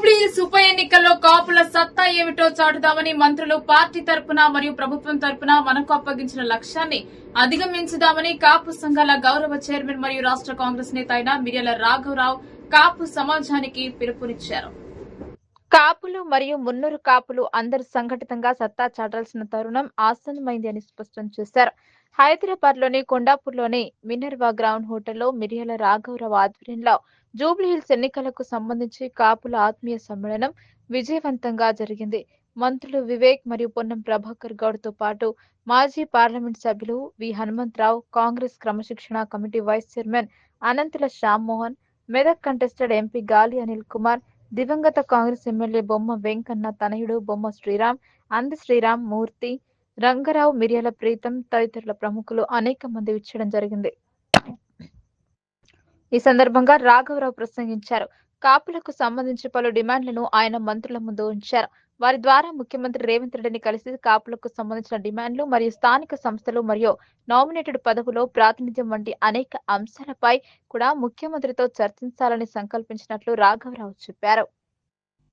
Jubilee ఉప ఎన్నికల్లో కాపుల సత్తా ఏమిటో చాటుదామని మంత్రులు పార్టీ తరపున మరియు ప్రభుత్వం తరపున మనకు అప్పగించిన లక్ష్యాన్ని అధిగమించుదామని కాపు సంఘాల గౌరవ చైర్మన్ మరియు రాష్ట్ర కాంగ్రెస్ నేత అయిన మిర్యాల రాఘవరావు కాపు సమాజానికి పిలుపునిచ్చారు. కాపులు మరియు మున్నూరు కాపులు అందరూ సంఘటితంగా సత్తా చాటాల్సిన తరుణం ఆసన్నమైంది అని స్పష్టం చేశారు. హైదరాబాద్లోని కొండాపూర్లోని మినర్వా గ్రౌండ్ హోటల్లో మిరియాల రాఘవరావు ఆధ్వర్యంలో జూబ్లీ హిల్స్ ఎన్నికలకు సంబంధించి కాపుల ఆత్మీయ సమ్మేళనం విజయవంతంగా జరిగింది. మంత్రులు వివేక్ మరియు పొన్నం ప్రభాకర్ గౌడ్తో పాటు మాజీ పార్లమెంట్ సభ్యులు వి. హనుమంతరావు కాంగ్రెస్ క్రమశిక్షణ committee vice chairman Ananthula Shyammohan Medak contested MP Gali Anil Kumar దివంగత కాంగ్రెస్ ఎమ్మెల్యే బొమ్మ వెంకన్న తనయుడు బొమ్మ శ్రీరామ్ అంది శ్రీరామ్ మూర్తి రంగరావు మిర్యాల ప్రీతం తదితరుల ప్రముఖులు అనేక మంది విచ్చడం జరిగింది. ఈ సందర్భంగా రాఘవరావు ప్రసంగించారు. కాపులకు సంబంధించి పలు డిమాండ్లను ఆయన మంత్రుల ముందు ఉంచారు. వారి ద్వారా ముఖ్యమంత్రి రేవంత్ రెడ్డిని కలిసి కాపులకు సంబంధించిన డిమాండ్లు మరియు స్థానిక సంస్థలు మరియు నామినేటెడ్ పదవులో ప్రాతినిధ్యం వంటి అనేక అంశాలపై కూడా ముఖ్యమంత్రితో చర్చించాలని సంకల్పించినట్లు రాఘవరావు చెప్పారు.